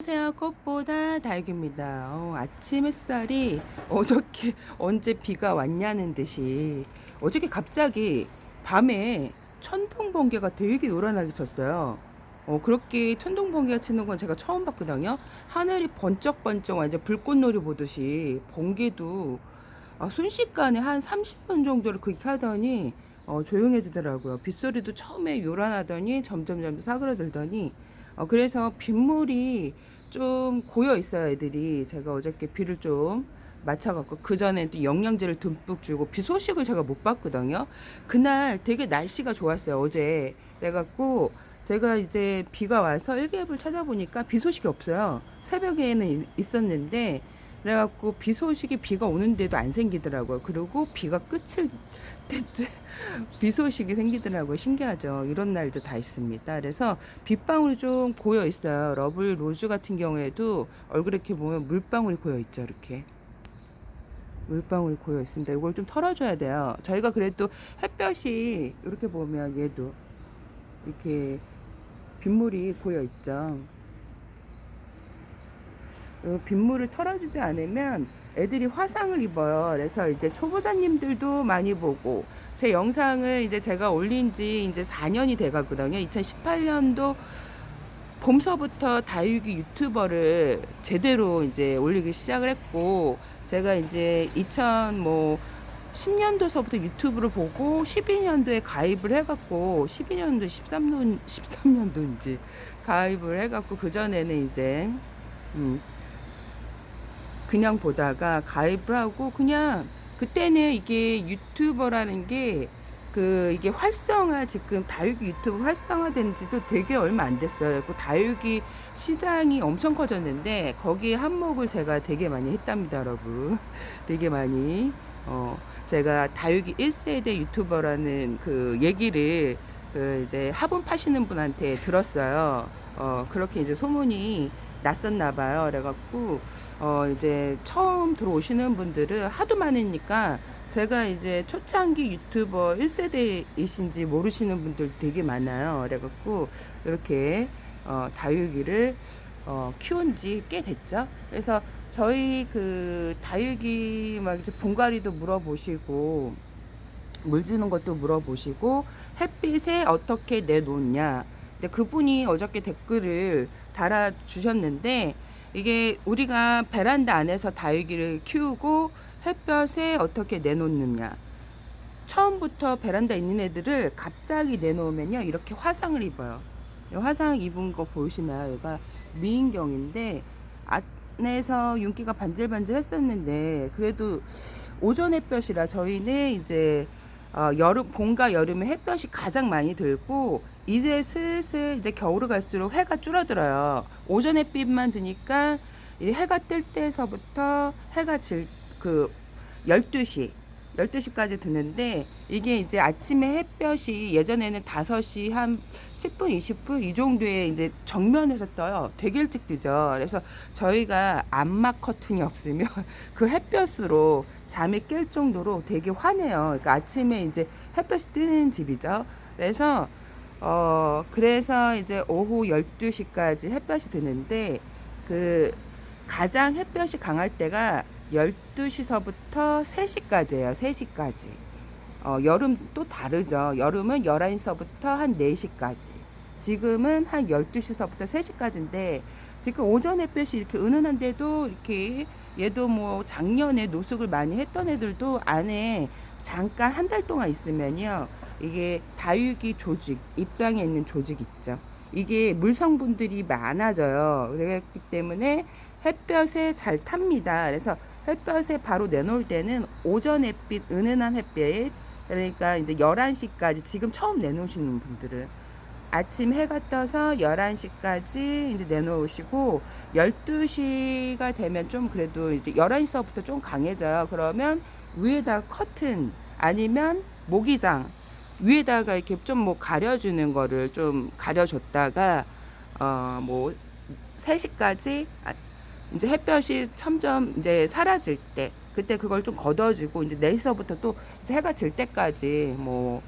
안녕하세요. 꽃보다 달기입니다. 어, 아침 햇살이 어저께 언제 비가 왔냐는 듯이 어저께 갑자기 밤에 천둥 번개가 되게 요란하게 쳤어요. 어, 그렇게 천둥 번개가 치는 건 제가 처음 봤거든요. 하늘이 번쩍번쩍 완전 불꽃놀이 보듯이 번개도 아, 순식간에 한 30분 정도를 그렇게 하더니 어, 조용해지더라고요. 빗소리도 처음에 요란하더니 점점 점점 사그러들더니 어, 그래서 빗물이 좀 고여 있어요, 애들이. 제가 어저께 비를 좀 맞춰갖고 그 전에 또 영양제를 듬뿍 주고 비 소식을 제가 못 봤거든요. 그날 되게 날씨가 좋았어요, 어제. 그래갖고 제가 이제 비가 와서 일기예보를 찾아보니까 비 소식이 없어요. 새벽에는 이- 있었는데 그래갖고 비 소식이 비가 오는데도 안 생기더라고요. 그리고 비가 끝을 때쯤 비 소식이 생기더라고요. 신기하죠. 이런 날도 다 있습니다. 그래서 빗방울이 좀 고여 있어요. 러블 로즈 같은 경우에도 얼굴 이렇게 보면 물방울이 고여 있죠. 이렇게. 물방울이 고여 있습니다. 이걸 좀 털어줘야 돼요. 저희가 그래도 햇볕이 이렇게 보면 얘도 이렇게 빗물이 고여 있죠. 어, 빗물을 털어주지 않으면 애들이 화상을 입어요. 그래서 이제 초보자님들도 많이 보고 제 영상을 이제 제가 올린 지 이제 4년이 돼 가거든요. 2018년도 봄서부터 다육이 유튜버를 제대로 이제 올리기 시작을 했고 제가 이제 2000 뭐 10년도서부터 유튜브를 보고 12년도에 가입을 해갖고 12년도 13년 13년도인지 가입을 해갖고 그 전에는 이제 음, 그냥 보다가 가입을 하고 그냥 그때는 이게 유튜버라는 게 그 이게 활성화 지금 다육이 유튜브 활성화된 지도 되게 얼마 안 됐어요. 그 다육이 시장이 엄청 커졌는데 거기에 한몫을 제가 되게 많이 했답니다, 여러분. 되게 많이 어 제가 다육이 1세대 유튜버라는 그 얘기를 그 이제 화분 파시는 분한테 들었어요. 어 그렇게 이제 소문이 났었나 봐요. 그래갖고 어 이제 처음 들어오시는 분들은 하도 많으니까 제가 이제 초창기 유튜버 1세대이신지 모르시는 분들 되게 많아요. 그래갖고 이렇게 어 다육이를 어 키운 지 꽤 됐죠. 그래서 저희 그 다육이 막 이제 분갈이도 물어보시고 물 주는 것도 물어보시고 햇빛에 어떻게 내놓냐. 근데 그분이 어저께 댓글을 달아 주셨는데 이게 우리가 베란다 안에서 다육이를 키우고 햇볕에 어떻게 내놓느냐. 처음부터 베란다 있는 애들을 갑자기 내놓으면요 이렇게 화상을 입어요. 이 화상 입은 거 보이시나요? 얘가 미인경인데 안에서 윤기가 반질반질 했었는데 그래도 오전 햇볕이라 저희는 이제 어, 여름 봄과 여름에 햇볕이 가장 많이 들고 이제 슬슬 이제 겨울을 갈수록 해가 줄어들어요. 오전 햇빛만 드니까 이 해가 뜰 때서부터 해가 질 그 12시 12시까지 드는데 이게 이제 아침에 햇볕이 예전에는 5시 한 10분, 20분 이 정도에 이제 정면에서 떠요. 되게 일찍 뜨죠. 그래서 저희가 암막 커튼이 없으면 그 햇볕으로 잠이 깰 정도로 되게 환해요. 그러니까 아침에 이제 햇볕이 뜨는 집이죠. 그래서 어 그래서 이제 오후 12시까지 햇볕이 드는데 그 가장 햇볕이 강할 때가 12시서부터 3시까지예요. 3시까지. 어, 여름 또 다르죠. 여름은 11시서부터 한 4시까지. 지금은 한 12시서부터 3시까지인데 지금 오전 햇볕이 이렇게 은은한데도 이렇게 얘도 뭐 작년에 노숙을 많이 했던 애들도 안에 잠깐 한 달 동안 있으면요. 이게 다육이 조직, 입장에 있는 조직 있죠. 이게 물 성분들이 많아져요. 그렇기 때문에 햇볕에 잘 탑니다. 그래서 햇볕에 바로 내놓을 때는 오전 햇빛, 은은한 햇빛, 그러니까 이제 11시까지 지금 처음 내놓으시는 분들은 아침 해가 떠서 11시까지 이제 내놓으시고 12시가 되면 좀 그래도 이제 11시서부터 좀 강해져요. 그러면 위에다 커튼 아니면 모기장 위에다가 이렇게 좀 뭐 가려주는 거를 좀 가려줬다가 어 뭐 3시까지 아, 이제 햇볕이 점점 이제 사라질 때 그때 그걸 좀 걷어주고 이제 4시서부터 또 이제 해가 질 때까지 뭐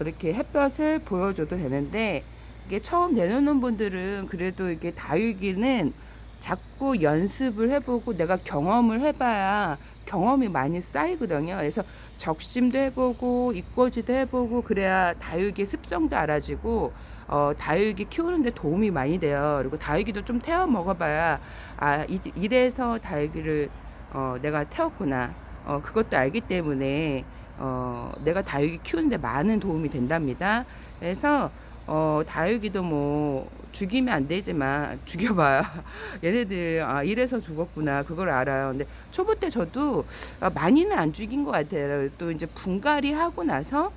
이렇게 햇볕을 보여줘도 되는데 이게 처음 내놓는 분들은 그래도 이게 다육이는 자꾸 연습을 해보고 내가 경험을 해봐야 경험이 많이 쌓이거든요. 그래서 적심도 해보고 이꼬지도 해보고 그래야 다육이 습성도 알아지고 어, 다육이 키우는데 도움이 많이 돼요. 그리고 다육이도 좀 태워 먹어봐야 아 이, 이래서 다육이를 어, 내가 태웠구나. 어, 그것도 알기 때문에 어, 내가 다육이 키우는데 많은 도움이 된답니다. 그래서 어, 다육이도 뭐 죽이면 안 되지만 죽여봐야 얘네들 아 이래서 죽었구나 그걸 알아요. 근데 초보 때 저도 아, 많이는 안 죽인 것 같아요. 또 이제 분갈이 하고 나서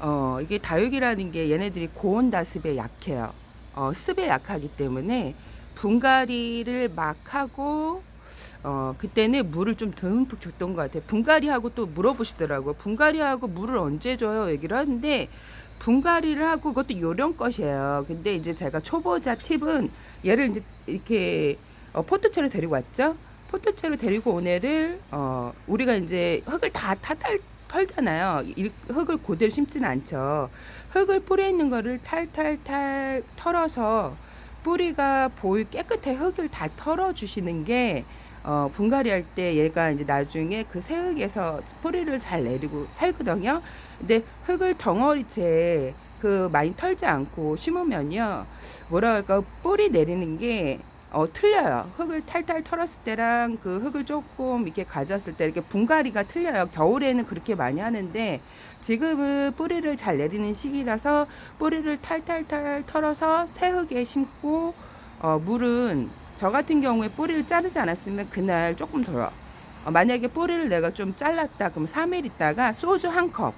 어 이게 다육이라는 게 얘네들이 고온 다습에 약해요. 어 습에 약하기 때문에 분갈이를 막 하고 어 그때는 물을 좀 듬뿍 줬던 것 같아요. 분갈이하고 또 물어보시더라고요. 분갈이하고 물을 언제 줘요? 얘기를 하는데 분갈이를 하고 그것도 요령껏이에요. 근데 이제 제가 초보자 팁은 얘를 이제 이렇게 어, 포트채로 데리고 왔죠. 포트채로 데리고 온 애를 어, 우리가 이제 흙을 다 타탈 털잖아요. 일- 흙을 그대로 심지는 않죠. 흙을 뿌리에 있는 거를 탈탈탈 털어서 뿌리가 보일 깨끗해 흙을 다 털어 주시는 게 어, 분갈이 할 때 얘가 이제 나중에 그 새흙에서 뿌리를 잘 내리고 살거든요. 근데 흙을 덩어리째 그 많이 털지 않고 심으면요. 뭐라 할까 뿌리 내리는 게 어, 틀려요. 흙을 탈탈 털었을 때랑 그 흙을 조금 이렇게 가졌을 때 이렇게 분갈이가 틀려요. 겨울에는 그렇게 많이 하는데 지금은 뿌리를 잘 내리는 시기라서 뿌리를 탈탈탈 털어서 새 흙에 심고 어, 물은 저 같은 경우에 뿌리를 자르지 않았으면 그날 조금 덜어. 어, 만약에 뿌리를 내가 좀 잘랐다 그럼 3일 있다가 소주 한 컵,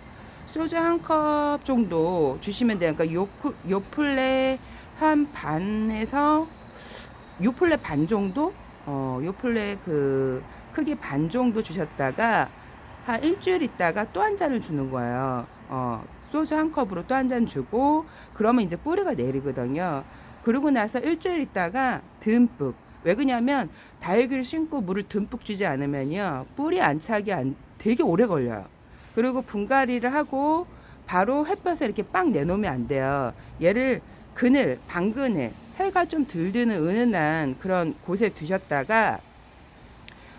소주 한 컵 정도 주시면 돼요. 그러니까 요, 풀- 요 플레 한 반에서 요 플레 반 정도? 어, 요 플레 그 크기 반 정도 주셨다가 한 일주일 있다가 또 한 잔을 주는 거예요. 어, 소주 한 컵으로 또 한 잔 주고 그러면 이제 뿌리가 내리거든요. 그러고 나서 일주일 있다가 듬뿍 왜 그러냐면 다육이를 심고 물을 듬뿍 주지 않으면요 뿌리 안착이 안, 되게 오래 걸려요. 그리고 분갈이를 하고 바로 햇볕에 이렇게 빵 내놓으면 안 돼요. 얘를 그늘, 방그늘, 해가 좀덜 드는 은은한 그런 곳에 두셨다가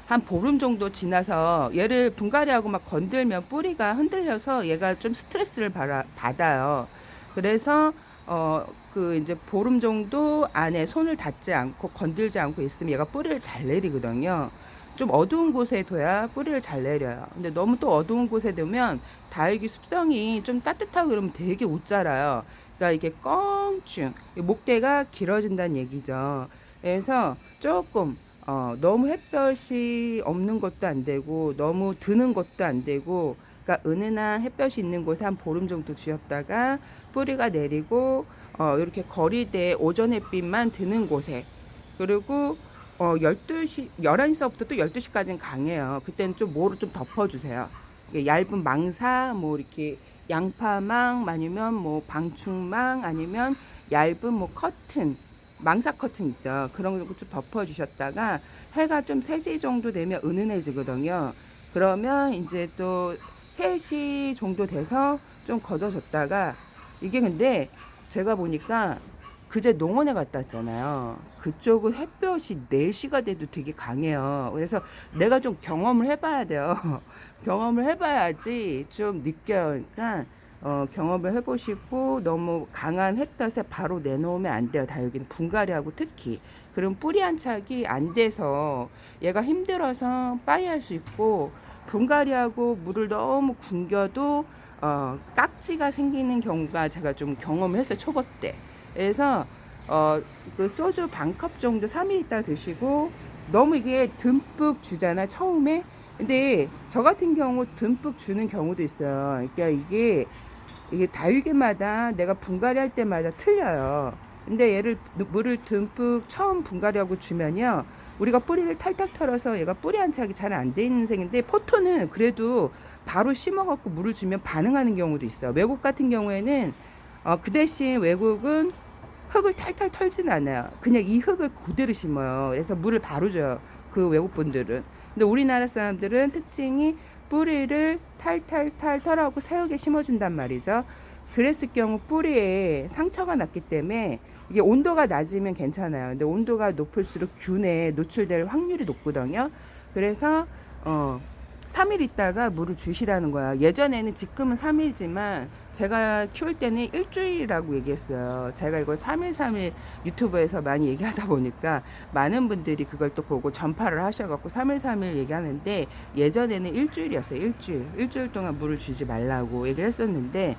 한 보름 정도 지나서 얘를 분갈이하고 막 건들면 뿌리가 흔들려서 얘가 좀 스트레스를 받아, 받아요. 그래서 어 그 이제 보름 정도 안에 손을 닿지 않고 건들지 않고 있으면 얘가 뿌리를 잘 내리거든요. 좀 어두운 곳에 둬야 뿌리를 잘 내려요. 근데 너무 또 어두운 곳에 두면 다육이 습성이 좀 따뜻하고 그러면 되게 못 자라요. 그러니까 이게 껑충 목대가 길어진다는 얘기죠. 그래서 조금 어, 너무 햇볕이 없는 것도 안 되고 너무 드는 것도 안 되고 그러니까 은은한 햇볕이 있는 곳에 한 보름 정도 두셨다가 뿌리가 내리고 어, 이렇게 거리대 오전 햇빛만 드는 곳에 그리고 어, 12시 11시서부터 또 12시까지는 강해요. 그때는 좀 모로 좀 덮어 주세요. 얇은 망사 뭐 이렇게 양파망 아니면 뭐 방충망 아니면 얇은 뭐 커튼 망사 커튼 있죠. 그런 거 좀 덮어 주셨다가 해가 좀 3시 정도 되면 은은해지거든요. 그러면 이제 또 3시 정도 돼서 좀 걷어줬다가 이게 근데 제가 보니까 그제 농원에 갔다 왔잖아요. 그쪽은 햇볕이 4시가 돼도 되게 강해요. 그래서 내가 좀 경험을 해봐야 돼요. 경험을 해봐야지 좀 느껴요. 그러니까 어, 경험을 해보시고 너무 강한 햇볕에 바로 내놓으면 안 돼요. 다육이는 분갈이하고 특히. 그럼 뿌리 안착이 안 돼서 얘가 힘들어서 빠이할 수 있고 분갈이하고 물을 너무 굶겨도 어, 깍지가 생기는 경우가 제가 좀 경험을 했어요. 초보 때. 그래서 어, 그 소주 반 컵 정도 3일 있다 드시고 너무 이게 듬뿍 주잖아 처음에 근데 저 같은 경우 듬뿍 주는 경우도 있어요 그러니까 이게 이게 다육이마다 내가 분갈이 할 때마다 틀려요 근데 얘를 물을 듬뿍 처음 분갈이하고 주면요 우리가 뿌리를 탈탈 털어서 얘가 뿌리 안착이 잘 안 돼 있는 생인데 포토는 그래도 바로 심어갖고 물을 주면 반응하는 경우도 있어요 외국 같은 경우에는 어, 그 대신 외국은 흙을 탈탈 털진 않아요. 그냥 이 흙을 그대로 심어요. 그래서 물을 바로 줘요. 그 외국 분들은. 근데 우리나라 사람들은 특징이 뿌리를 탈탈탈 털하고 새흙에 심어준단 말이죠. 그랬을 경우 뿌리에 상처가 났기 때문에 이게 온도가 낮으면 괜찮아요. 근데 온도가 높을수록 균에 노출될 확률이 높거든요. 그래서 어 3일 있다가 물을 주시라는 거야. 예전에는 지금은 3일이지만 제가 키울 때는 일주일이라고 얘기했어요. 제가 이걸 3일 3일 유튜브에서 많이 얘기하다 보니까 많은 분들이 그걸 또 보고 전파를 하셔갖고 3일 3일 얘기하는데 예전에는 일주일이었어요. 일주일. 일주일 동안 물을 주지 말라고 얘기를 했었는데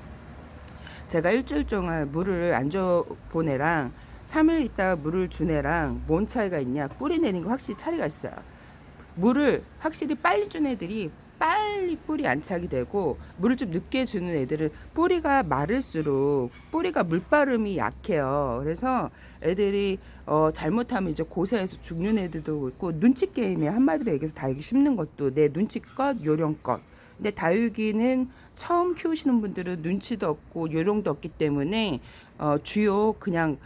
제가 일주일 동안 물을 안 줘 보내랑 3일 있다가 물을 준 애랑 뭔 차이가 있냐 뿌리 내린 거 확실히 차이가 있어요 물을 확실히 빨리 준 애들이 빨리 뿌리 안착이 되고 물을 좀 늦게 주는 애들은 뿌리가 마를수록 뿌리가 물바름이 약해요. 그래서 애들이 어 잘못하면 이제 고사해서 죽는 애들도 있고 눈치 게임에 한마디로 얘기해서 다육이 심는 것도 내 눈치껏 요령껏. 근데 다육이는 처음 키우시는 분들은 눈치도 없고 요령도 없기 때문에 어, 주요 그냥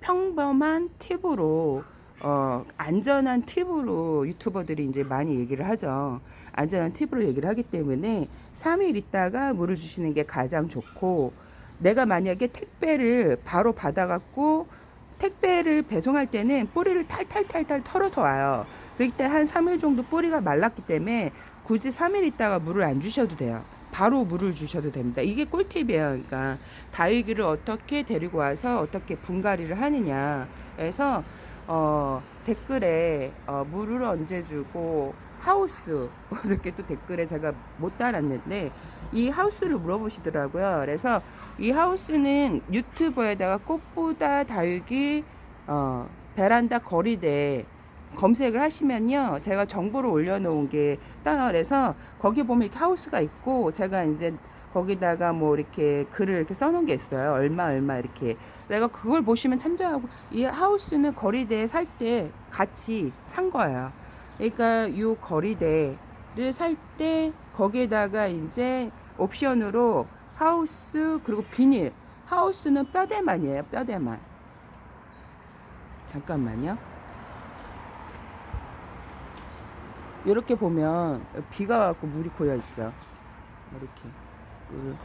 평범한 팁으로 어, 안전한 팁으로 유튜버들이 이제 많이 얘기를 하죠. 안전한 팁으로 얘기를 하기 때문에 3일 있다가 물을 주시는 게 가장 좋고 내가 만약에 택배를 바로 받아갖고 택배를 배송할 때는 뿌리를 탈탈탈탈 털어서 와요. 그렇기 때문에 한 3일 정도 뿌리가 말랐기 때문에 굳이 3일 있다가 물을 안 주셔도 돼요. 바로 물을 주셔도 됩니다. 이게 꿀팁이에요. 그러니까 다육이를 어떻게 데리고 와서 어떻게 분갈이를 하느냐. 그래서 어, 댓글에 어, 물을 언제 주고 하우스 어저께 또 댓글에 제가 못 달았는데 이 하우스를 물어보시더라고요. 그래서 이 하우스는 유튜버에다가 꽃보다 다육이 어, 베란다 거리대 검색을 하시면요. 제가 정보를 올려놓은 게 따라서 거기 보면 이렇게 하우스가 있고 제가 이제 거기다가 뭐 이렇게 글을 이렇게 써놓은 게 있어요. 얼마 얼마 이렇게. 내가 그걸 보시면 참조하고 이 하우스는 거리대에 살 때 같이 산 거예요. 그러니까 요 거리대를 살 때 거기에다가 이제 옵션으로 하우스 그리고 비닐 하우스는 뼈대만이에요. 뼈대만. 잠깐만요. 이렇게 보면 비가 와갖고 물이 고여 있죠. 이렇게 물을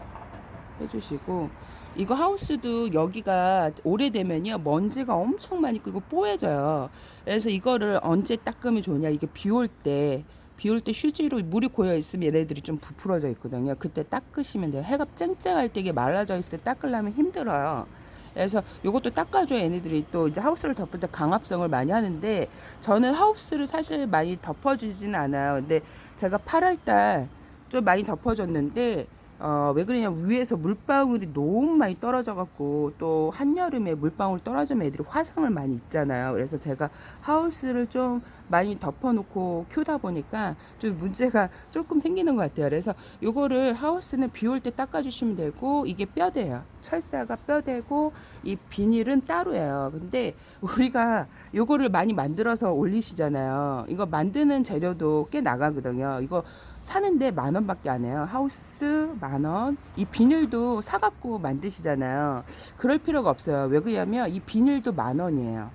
해주시고 이거 하우스도 여기가 오래되면요 먼지가 엄청 많이 끼고 뽀해져요. 그래서 이거를 언제 닦으면 좋냐 이게 비 올 때 비 올 때 휴지로 물이 고여 있으면 얘네들이 좀 부풀어져 있거든요. 그때 닦으시면 돼요. 해가 쨍쨍할 때 이게 말라져 있을 때 닦으려면 힘들어요. 그래서 이것도 닦아줘야 얘네들이 또 이제 하우스를 덮을 때 강압성을 많이 하는데 저는 하우스를 사실 많이 덮어주지는 않아요. 근데 제가 8월달 좀 많이 덮어줬는데 어, 왜 그러냐면 위에서 물방울이 너무 많이 떨어져 갖고 또 한여름에 물방울 떨어지면 애들이 화상을 많이 입잖아요. 그래서 제가 하우스를 좀 많이 덮어 놓고 키우다 보니까 좀 문제가 조금 생기는 것 같아요. 그래서 요거를 하우스는 비 올 때 닦아 주시면 되고 이게 뼈대예요. 철사가 뼈대고 이 비닐은 따로예요. 근데 우리가 요거를 많이 만들어서 올리시잖아요. 이거 만드는 재료도 꽤 나가거든요. 이거 사는데 만 원밖에 안 해요. 하우스 만 원. 이 비닐도 사갖고 만드시잖아요. 그럴 필요가 없어요. 왜 그러냐면 이 비닐도 만 원이에요.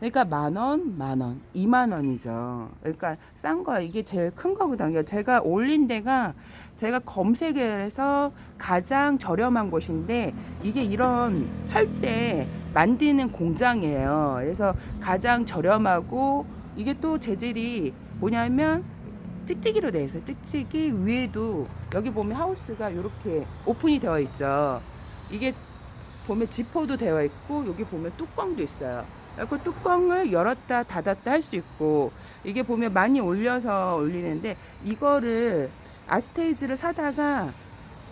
그러니까 만 원, 만 원, 이만 원이죠. 그러니까 싼 거야. 이게 제일 큰 거거든요. 제가 올린 데가 제가 검색을 해서 가장 저렴한 곳인데 이게 이런 철제 만드는 공장이에요. 그래서 가장 저렴하고 이게 또 재질이 뭐냐면 찍찍이로 되어 있어요. 찍찍이 위에도 여기 보면 하우스가 이렇게 오픈이 되어 있죠. 이게 보면 지퍼도 되어 있고 여기 보면 뚜껑도 있어요. 그 뚜껑을 열었다 닫았다 할 수 있고 이게 보면 많이 올려서 올리는데 이거를 아스테이지를 사다가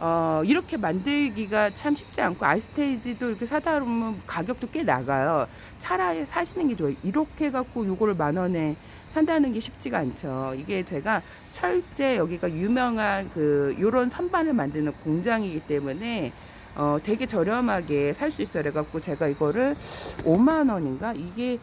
어 이렇게 만들기가 참 쉽지 않고 아스테이지도 이렇게 사다 보면 가격도 꽤 나가요. 차라리 사시는 게 좋아요. 이렇게 해 갖고 요거를 만 원에 산다는 게 쉽지가 않죠. 이게 제가 철제 여기가 유명한 그 요런 선반을 만드는 공장이기 때문에 어 되게 저렴하게 살 수 있어요. 그래 갖고 제가 이거를 5만 원인가 이게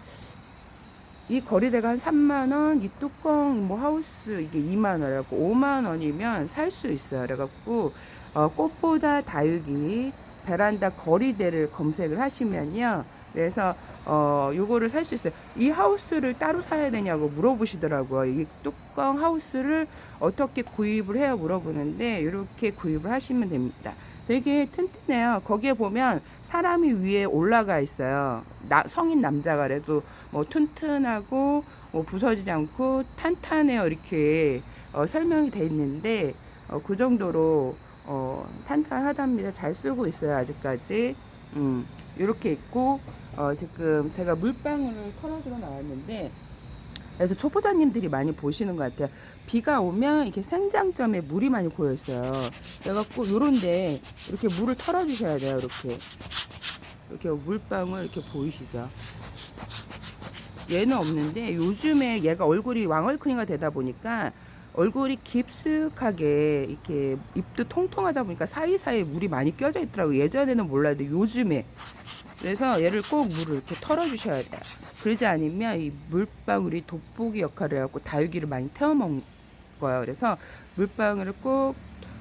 이 거리대가 한 3만 원, 이 뚜껑 뭐 하우스 이게 2만 원이라고 5만 원이면 살 수 있어요. 그래 갖고 어, 꽃보다 다육이 베란다 거리대를 검색을 하시면요. 그래서 어 요거를 살 수 있어요. 이 하우스를 따로 사야 되냐고 물어보시더라고요. 이 뚜껑 하우스를 어떻게 구입을 해요 물어보는데 이렇게 구입을 하시면 됩니다. 되게 튼튼해요. 거기에 보면 사람이 위에 올라가 있어요. 나, 성인 남자가 그래도 뭐 튼튼하고 뭐 부서지지 않고 탄탄해요. 이렇게 어, 설명이 돼 있는데 어, 그 정도로 어, 탄탄하답니다. 잘 쓰고 있어요. 아직까지. 음, 이렇게 있고 어, 지금 제가 물방울을 털어주러 나왔는데 그래서 초보자님들이 많이 보시는 것 같아요. 비가 오면 이렇게 생장점에 물이 많이 고여 있어요. 그래갖고 요런데 이렇게 물을 털어주셔야 돼요. 이렇게 이렇게 물방울 이렇게 보이시죠? 얘는 없는데 요즘에 얘가 얼굴이 왕얼크니가 되다 보니까 얼굴이 깊숙하게 이렇게 입도 통통하다 보니까 사이사이에 물이 많이 껴져 있더라고요. 예전에는 몰랐는데 요즘에 그래서 얘를 꼭 물을 이렇게 털어주셔야 돼요. 그러지 않으면 이 물방울이 돋보기 역할을 해갖고 다육이를 많이 태워먹어요. 그래서 물방울을 꼭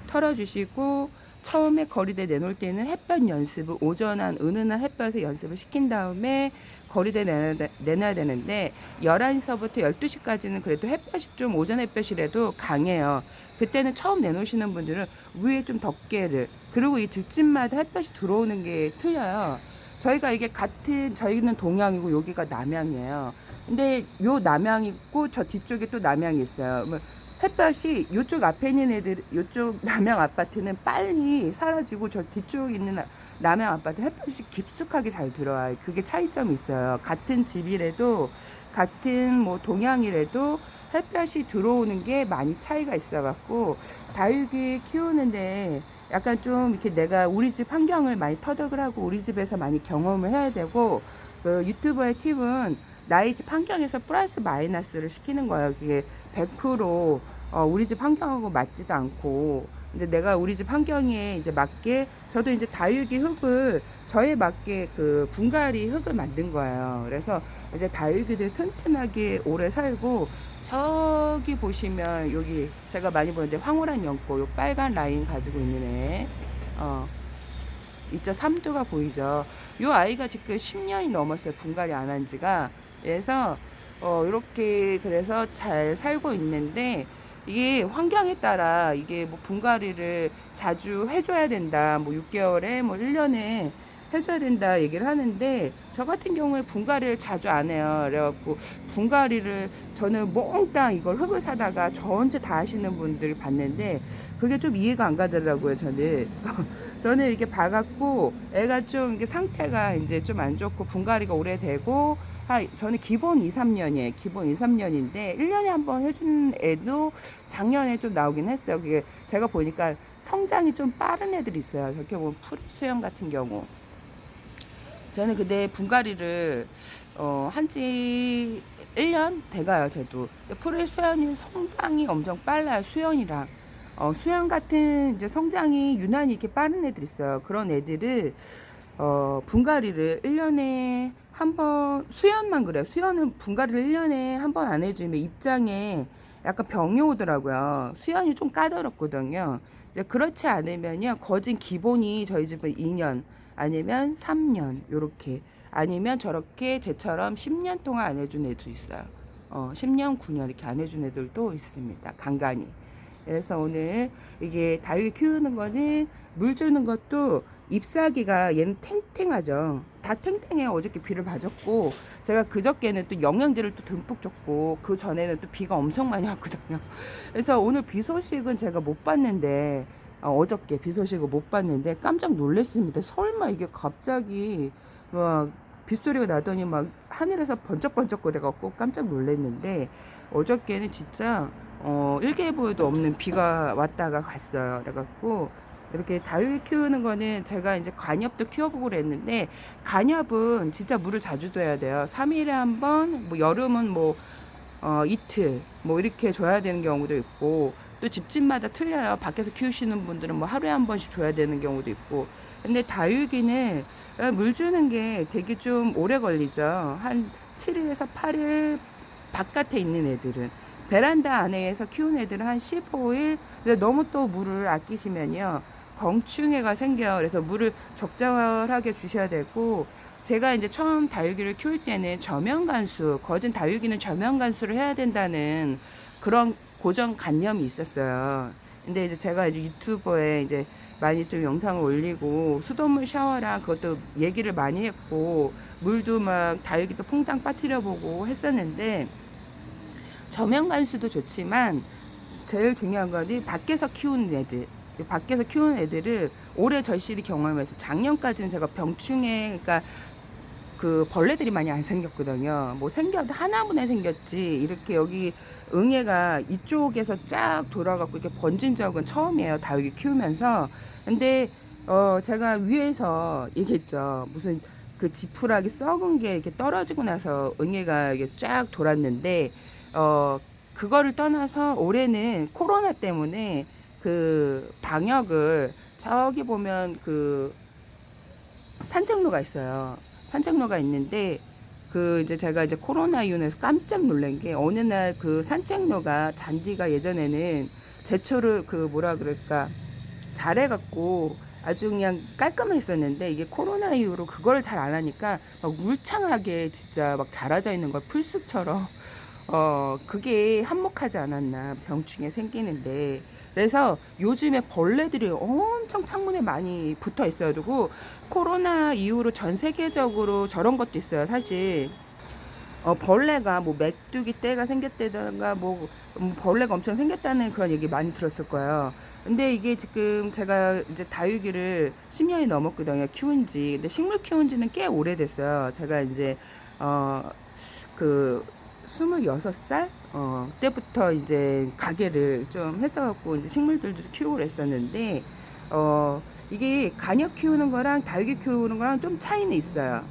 털어주시고 처음에 거리대 내놓을 때는 햇볕 연습을 오전한 은은한 햇볕에 연습을 시킨 다음에 거리대 내놔야, 되는데 11시서부터 12시까지는 그래도 햇볕이 좀 오전 햇볕이라도 강해요. 그때는 처음 내놓으시는 분들은 위에 좀 덮개를 그리고 이 집집마다 햇볕이 들어오는 게 틀려요. 저희가 이게 같은 저희는 동양이고 여기가 남양이에요. 근데 요 남양이 있고 저 뒤쪽에 또 남양이 있어요. 뭐 햇볕이 요쪽 앞에 있는 애들 요쪽 남양 아파트는 빨리 사라지고 저 뒤쪽에 있는 아- 남양 아파트 햇볕이 깊숙하게 잘 들어와요. 그게 차이점이 있어요. 같은 집이라도 같은 뭐 동양이라도 햇볕이 들어오는 게 많이 차이가 있어 갖고 다육이 키우는데 약간 좀 이렇게 내가 우리 집 환경을 많이 터득을 하고 우리 집에서 많이 경험을 해야 되고 그 유튜버의 팁은 나의 집 환경에서 플러스 마이너스를 시키는 거예요. 그게 100% 어, 우리 집 환경하고 맞지도 않고 이제 내가 우리 집 환경에 이제 맞게 저도 이제 다육이 흙을 저에 맞게 그 분갈이 흙을 만든 거예요. 그래서 이제 다육이들 튼튼하게 오래 살고 저기 보시면 여기 제가 많이 보는데 황홀한 연꽃 요 빨간 라인 가지고 있는 애 어. 있죠 삼두가 보이죠 요 아이가 지금 10년이 넘었어요 분갈이 안 한 지가 그래서 어 이렇게 그래서 잘 살고 있는데 이게 환경에 따라 이게 뭐 분갈이를 자주 해줘야 된다. 뭐 6개월에 뭐 1년에 해줘야 된다 얘기를 하는데 저 같은 경우에 분갈이를 자주 안 해요 그래갖고 분갈이를 저는 몽땅 이걸 흙을 사다가 전체 다 하시는 분들 봤는데 그게 좀 이해가 안 가더라고요 저는 저는 이렇게 봐갖고 애가 좀 이게 상태가 이제 좀 안 좋고 분갈이가 오래되고 아, 저는 기본 2, 3년이에요. 기본 2, 3년인데 1년에 한 번 해준 애도 작년에 좀 나오긴 했어요. 그게 제가 보니까 성장이 좀 빠른 애들이 있어요. 이렇게 보면 풀 수영 같은 경우. 저는 근데 분갈이를 어, 한지 1년 돼가요, 저도. 풀의 수연이 성장이 엄청 빨라요, 수연이랑. 어, 수연 같은 이제 성장이 유난히 이렇게 빠른 애들 있어요. 그런 애들을 어, 분갈이를 1년에 한 번, 수연만 그래요. 수연은 분갈이를 1년에 한 번 안 해주면 입장에 약간 병이 오더라고요. 수연이 좀 까다롭거든요. 이제 그렇지 않으면요. 거진 기본이 저희 집은 2년 아니면 3년 요렇게 아니면 저렇게 제처럼 10년 동안 안 해준 애도 있어요. 어, 10년, 9년 이렇게 안 해준 애들도 있습니다. 간간히. 그래서 오늘 이게 다육이 키우는 거는 물 주는 것도 잎사귀가 얘는 탱탱하죠. 다 탱탱해요. 어저께 비를 맞았고 제가 그저께는 또 영양제를 또 듬뿍 줬고 그 전에는 또 비가 엄청 많이 왔거든요. 그래서 오늘 비 소식은 제가 못 봤는데 어, 어저께 비 소식을 못 봤는데 깜짝 놀랐습니다. 설마 이게 갑자기 막 빗소리가 나더니 막 하늘에서 번쩍번쩍 거려갖고 깜짝 놀랐는데 어저께는 진짜 어, 일개보에도 없는 비가 왔다가 갔어요. 그래갖고 이렇게 다육이 키우는 거는 제가 이제 관엽도 키워보고 그랬는데 관엽은 진짜 물을 자주 줘야 돼요. 3일에 한 번, 뭐 여름은 뭐 어, 이틀 뭐 이렇게 줘야 되는 경우도 있고 또 집집마다 틀려요. 밖에서 키우시는 분들은 뭐 하루에 한 번씩 줘야 되는 경우도 있고 근데 다육이는 물 주는 게 되게 좀 오래 걸리죠. 한 7일에서 8일 바깥에 있는 애들은 베란다 안에서 키우는 애들은 한 15일 근데 너무 또 물을 아끼시면요 병충해가 생겨요 그래서 물을 적절하게 주셔야 되고 제가 이제 처음 다육이를 키울 때는 저면간수, 거진 다육이는 저면간수를 해야 된다는 그런 고정관념이 있었어요. 근데 이제 제가 이제 유튜버에 이제 많이 좀 영상을 올리고 수돗물 샤워랑 그것도 얘기를 많이 했고 물도 막 다육이도 퐁당 빠뜨려 보고 했었는데 저면 간수도 좋지만 제일 중요한 건 밖에서 키우는 애들 밖에서 키우는 애들을 올해 절실히 경험해서 작년까지는 제가 병충해 그러니까 그 벌레들이 많이 안 생겼거든요. 뭐 생겨도 하나분에 생겼지 이렇게 여기 응애가 이쪽에서 쫙 돌아갖고 이렇게 번진 적은 처음이에요. 다육이 키우면서. 근데 어 제가 위에서 얘기했죠. 무슨 그 지푸라기 썩은 게 이렇게 떨어지고 나서 응애가 이게 쫙 돌았는데 어 그거를 떠나서 올해는 코로나 때문에 그 방역을 저기 보면 그 산책로가 있어요. 산책로가 있는데 그 이제 제가 이제 코로나 이후에서 깜짝 놀란 게 어느 날 그 산책로가 잔디가 예전에는 제초를 그 뭐라 그럴까 잘해갖고 아주 그냥 깔끔했었는데 이게 코로나 이후로 그걸 잘 안 하니까 막 울창하게 진짜 막 자라져 있는 걸 풀숲처럼 어 그게 한몫하지 않았나 병충해 생기는데 그래서 요즘에 벌레들이 엄청 창문에 많이 붙어 있어가지고 코로나 이후로 전 세계적으로 저런 것도 있어요 사실 어, 벌레가 뭐 메뚜기 떼가 생겼다던가 뭐 음, 벌레가 엄청 생겼다는 그런 얘기 많이 들었을 거예요. 근데 이게 지금 제가 이제 다육이를 10년이 넘었거든요. 키운 지. 근데 식물 키운 지는 꽤 오래됐어요. 제가 이제 어 그 26살 어 때부터 이제 가게를 좀 했어갖고 이제 식물들도 키우고 그랬었는데 어 이게 간역 키우는 거랑 다육이 키우는 거랑 좀 차이는 있어요.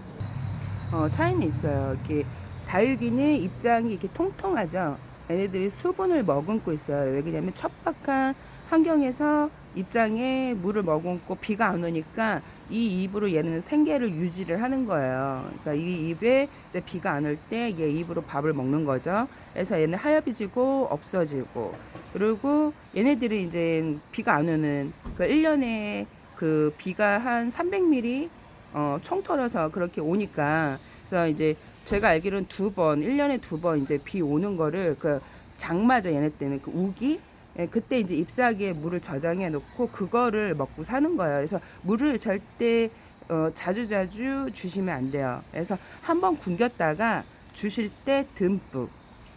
어 차이는 있어요. 이렇게 다육이는 입장이 이렇게 통통하죠. 얘네들이 수분을 머금고 있어요. 왜냐면 척박한 환경에서 입장에 물을 머금고 비가 안 오니까 이 입으로 얘는 생계를 유지를 하는 거예요. 그러니까 이 입에 이제 비가 안 올 때 얘 입으로 밥을 먹는 거죠. 그래서 얘는 하얗게 지고 없어지고 그리고 얘네들이 이제 비가 안 오는 그 1년에 그 비가 한 300mm 어, 총 털어서 그렇게 오니까 그래서 이제 제가 알기로는 두 번, 1년에 두 번 이제 비 오는 거를 그 장마죠, 얘네 때는 그 우기 예, 그때 이제 잎사귀에 물을 저장해 놓고 그거를 먹고 사는 거예요. 그래서 물을 절대 어, 자주 자주 주시면 안 돼요. 그래서 한 번 굶겼다가 주실 때 듬뿍.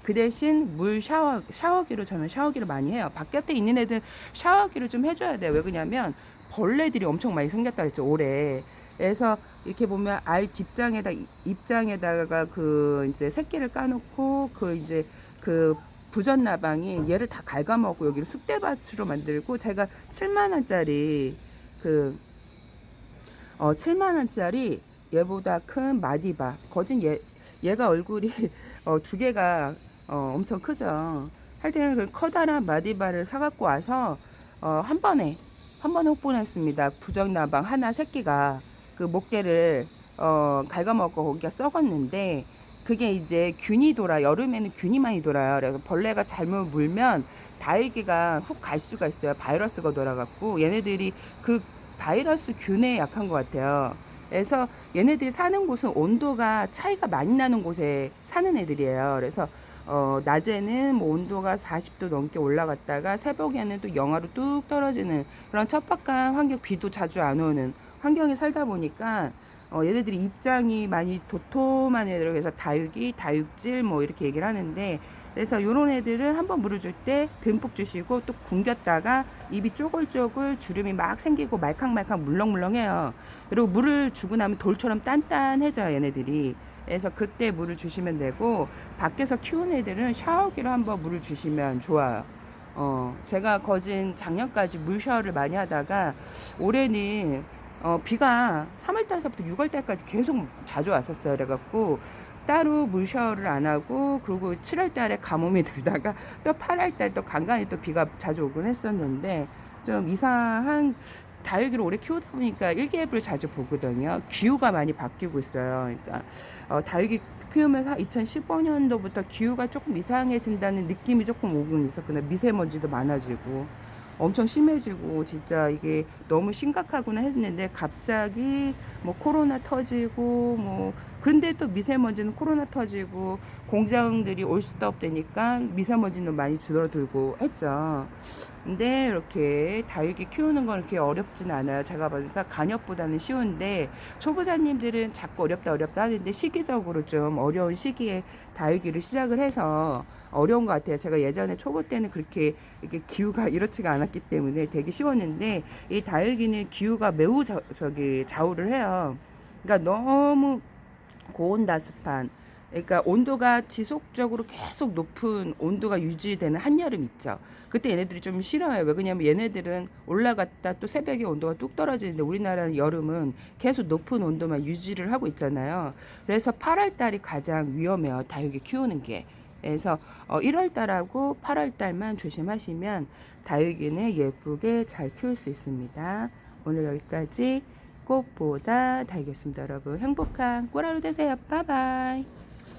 그 대신 물 샤워 샤워기로 저는 샤워기를 많이 해요. 바깥에 있는 애들 샤워기를 좀 해줘야 돼요. 왜 그러냐면 벌레들이 엄청 많이 생겼다 그랬죠 올해. 그래서 이렇게 보면 알 뒷장에다 입장에다가 그 이제 새끼를 까놓고 그 이제 그 부전 나방이 얘를 다 갉아먹고 여기를 쑥대밭으로 만들고 제가 7만 원짜리 그 어, 7만 원짜리 얘보다 큰 마디바 거진 얘 얘가 얼굴이 어, 두 개가 어, 엄청 크죠. 할 때는 그 커다란 마디바를 사갖고 와서 어, 한 번에 한 번에 혹분했습니다. 부정 나방 하나 새끼가 그 목대를 어, 갉아먹고 거기가 썩었는데 그게 이제 균이 돌아 여름에는 균이 많이 돌아요. 그래서 벌레가 잘못 물면 다육이가 훅 갈 수가 있어요. 바이러스가 돌아갖고 얘네들이 그 바이러스 균에 약한 것 같아요. 그래서 얘네들이 사는 곳은 온도가 차이가 많이 나는 곳에 사는 애들이에요. 그래서 어, 낮에는 뭐 온도가 40도 넘게 올라갔다가 새벽에는 또 영하로 뚝 떨어지는 그런 척박한 환경, 비도 자주 안 오는 환경에 살다 보니까 어, 얘네들이 입장이 많이 도톰한 애들 그래서 다육이, 다육질 뭐 이렇게 얘기를 하는데 그래서 요런 애들은 한번 물을 줄 때 듬뿍 주시고 또 굶겼다가 입이 쪼글쪼글 주름이 막 생기고 말캉말캉 물렁물렁해요. 그리고 물을 주고 나면 돌처럼 단단해져요 얘네들이. 그래서 그때 물을 주시면 되고 밖에서 키운 애들은 샤워기로 한번 물을 주시면 좋아요. 어, 제가 거진 작년까지 물 샤워를 많이 하다가 올해는 어, 비가 3월달서부터 6월달까지 계속 자주 왔었어요. 그래갖고 따로 물 샤워를 안 하고 그리고 7월달에 가뭄이 들다가 또 8월달 또 간간히 또 비가 자주 오곤 했었는데 좀 이상한 다육이를 오래 키우다 보니까 일개앱을 자주 보거든요. 기후가 많이 바뀌고 있어요. 그러니까 어, 다육이 키우면서 2015년도부터 기후가 조금 이상해진다는 느낌이 조금 오긴 있었거든요. 미세먼지도 많아지고 엄청 심해지고 진짜 이게 너무 심각하구나 했는데 갑자기 뭐 코로나 터지고 뭐 근데 또 미세먼지는 코로나 터지고 공장들이 올 수도 없다니까 미세먼지는 많이 줄어들고 했죠. 근데 이렇게 다육이 키우는 건 그렇게 어렵진 않아요. 제가 보니까 간엽보다는 쉬운데 초보자님들은 자꾸 어렵다 어렵다 하는데 시기적으로 좀 어려운 시기에 다육이를 시작을 해서 어려운 것 같아요. 제가 예전에 초보 때는 그렇게 이렇게 기후가 이렇지가 않았기 때문에 되게 쉬웠는데 이 다육이는 기후가 매우 저, 저기 좌우를 해요. 그러니까 너무 고온다습한 그러니까 온도가 지속적으로 계속 높은 온도가 유지되는 한여름 있죠. 그때 얘네들이 좀 싫어요. 왜 그러냐면 얘네들은 올라갔다 또 새벽에 온도가 뚝 떨어지는데 우리나라는 여름은 계속 높은 온도만 유지를 하고 있잖아요. 그래서 8월 달이 가장 위험해요. 다육이 키우는 게. 그래서 어 1월 달하고 8월 달만 조심하시면 다육이는 예쁘게 잘 키울 수 있습니다. 오늘 여기까지 꽃보다 다육이었습니다. 여러분 행복한 꿀하루 되세요. 바이바이.